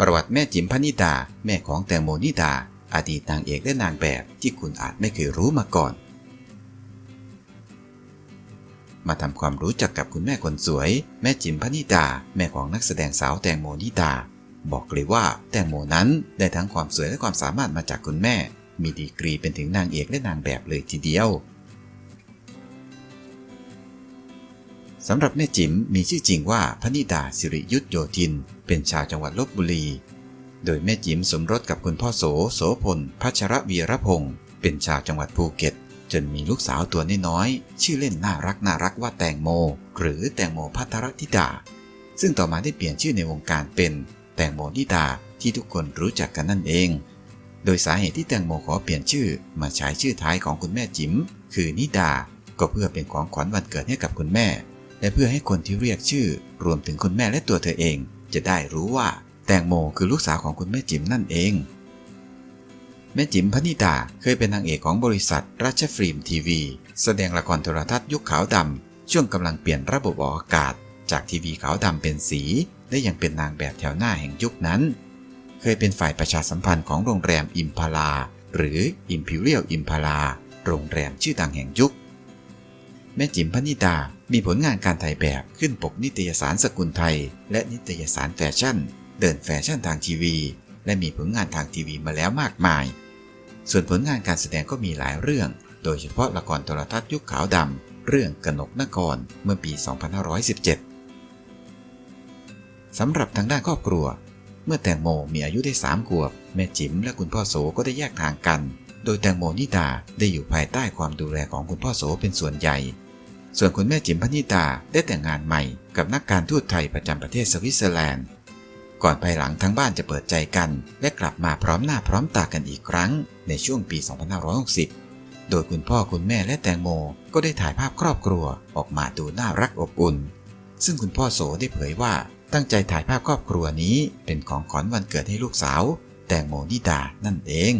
ประวัติแม่จิมพนิดา แม่ของแตงโมนิดา อดีตนางเอกและนางแบบที่คุณอาจไม่เคยรู้มาก่อน มาทำความรู้จักกับคุณแม่คนสวย แม่จิมพนิดา แม่ของนักแสดงสาวแตงโมนิดา บอกเลยว่าแตงโมนั้นได้ทั้งความสวยและความสามารถมาจากคุณแม่ มีดีกรีเป็นถึงนางเอกและนางแบบเลยทีเดียว สำหรับแม่จิ๋มมีชื่อจริงว่าพนิดาสิริยุทธโยธิน เป็นชาวจังหวัดลบบุรี โดยแม่จิ๋มสมรสกับคุณพ่อโสโสพลพัชรวีรพงศ์เป็นชาวจังหวัดภูเก็ต จนมีลูกสาวตัวน้อยๆชื่อเล่นน่ารักน่ารักว่าแตงโม หรือแตงโมพัทรธิดา ซึ่งต่อมาได้เปลี่ยนชื่อในวงการเป็นแตงโมนิดาที่ทุกคนรู้จักกันนั่นเอง โดยสาเหตุที่แตงโมขอเปลี่ยนชื่อมาใช้ชื่อท้ายของคุณแม่จิ๋มคือนิดา ก็เพื่อเป็นของขวัญวันเกิดให้กับคุณแม่ และเพื่อให้คนที่เรียกชื่อ รวมถึงคุณแม่และตัวเธอเอง จะได้รู้ว่าแตงโมคือลูกสาวของคุณแม่จิ๋มนั่นเอง แม่จิ๋มพนิดาเคยเป็นนางเอกของบริษัท ราชฟิล์มทีวี แสดงละครโทรทัศน์ยุคขาวดำช่วงกำลังเปลี่ยนระบบออกอากาศ จากทีวีขาวดำเป็นสี และยังเป็นนางแบบแถวหน้าแห่งยุคนั้น เคยเป็นฝ่ายประชาสัมพันธ์ของโรงแรมอิมพาลาหรือ Imperial อิมพาลาโรงแรมชื่อดังแห่งยุค แม่จิ๋มพนิดา มีผลงานการถ่ายแบบขึ้นปกนิตยสารสกุลไทย และนิตยสารแฟชั่น เดินแฟชั่นทางทีวี และมีผลงานทางทีวีมาแล้วมากมาย ส่วนผลงานการแสดงก็มีหลายเรื่อง โดยเฉพาะละครโทรทัศน์ยุคขาวดำเรื่องกนกนครเมื่อปี 2517 สำหรับทางด้านครอบครัว เมื่อแตงโมมีอายุได้3ขวบ แม่จิ๋มและคุณพ่อโสก็ได้แยกทางกัน โดยแตงโมนิดาได้อยู่ภายใต้ความดูแลของคุณพ่อโสเป็นส่วนใหญ่ ส่วนคุณแม่จิมพนิดาได้แต่งงานใหม่กับนักการทูตไทยประจำประเทศสวิตเซอร์แลนด์ ก่อนภายหลังทั้งบ้านจะเปิดใจกัน และกลับมาพร้อมหน้าพร้อมตากันอีกครั้ง ในช่วงปี 2560 โดยคุณพ่อคุณแม่และแตงโมก็ได้ถ่ายภาพครอบครัวออกมาดูน่ารักอบอุ่น ซึ่งคุณพ่อโสได้เผยว่าตั้งใจถ่ายภาพครอบครัวนี้เป็นของขวัญวันเกิดให้ลูกสาว แตงโมนิดานั่นเอง